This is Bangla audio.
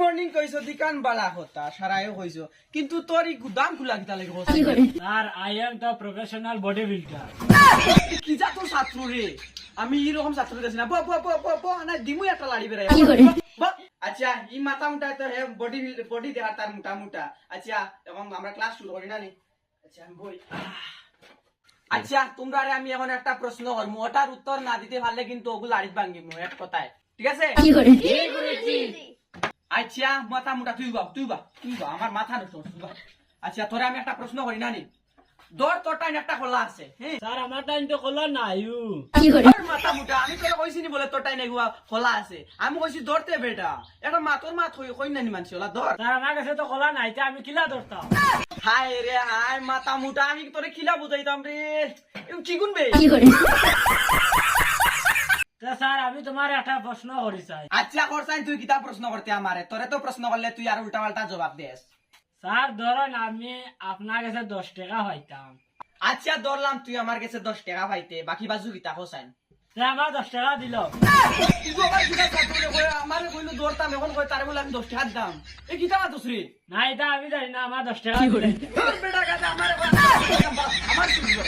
মর্নিং কইছো দিকান বালা হতা কইছো কিন্তু তোর এই গুদাম খুলা কিতা লাগে sir I am the professional bodybuilder কি যা তোর ছাত্র রে আমি এরকম ছাত্র দেখছি না। ব ব ব ব ব না দিমু একটা লাড়ি বেড়াই ব আচ্ছা ই মাথা মুটা তো হে বডি বডি তার মোটা মোটা। আচ্ছা এখন আমরা ক্লাস শুরু করি না নি? আচ্ছা আমি বই। আচ্ছা তোমরা আমি এখন একটা প্রশ্ন করব ওটার উত্তর না দিতে পারলে কিন্তু ওগুলো লাড়িত ভাঙ্গিমু এক কথায়। ঠিক আছে? আচ্ছা মাথা মোটা তুই বা তুই বা তুই বা আমার মাথা নষ্ট তুই বা। আচ্ছা তোরে আমি একটা প্রশ্ন করি না নি দর তোর টাইম একটা খোলা আছে হ্যাঁ স্যার আমার টাইম তো খোলা নাই তোর মাথা মোটা আমি তোরে কইছি নি বলে তোর টাইম এগুলা খোলা আছে। আমি কইছি দরতে বেটা এটা মা তোর মা থই কই নানি মানছি ওলা দর স্যার আমার কাছে তো খোলা নাই তা আমি কিলা ধরতাম? হায় রে হায় মাথা মোটা আমি তোরে খিলা বুঝাইতাম রে। কি গুনবে? তা স্যার আমি তোমার একটা প্রশ্ন করি চাই। আচ্ছা করছাই তুই কিতা প্রশ্ন করতে আমারে তোরে তো প্রশ্ন করলে তুই আর উল্টা পাল্টা জবাব দেস স্যার ধরেন আমি আপনার কাছে দশ টাকা পাইতাম। আচ্ছা ধরলাম তুই আমার কাছে দশ টাকা পাইতে বাকি বাজু কিতা হোসাইন তা আমার দশ টাকা দিল। আমার কইলো দৌড়তাম এখন কই তারে বলে আমি দশ টাকার দাম। এই কিতা মাতুস রে না এটা আমি জানি না আমার দশ টাকা আমার আমার আমার শুনব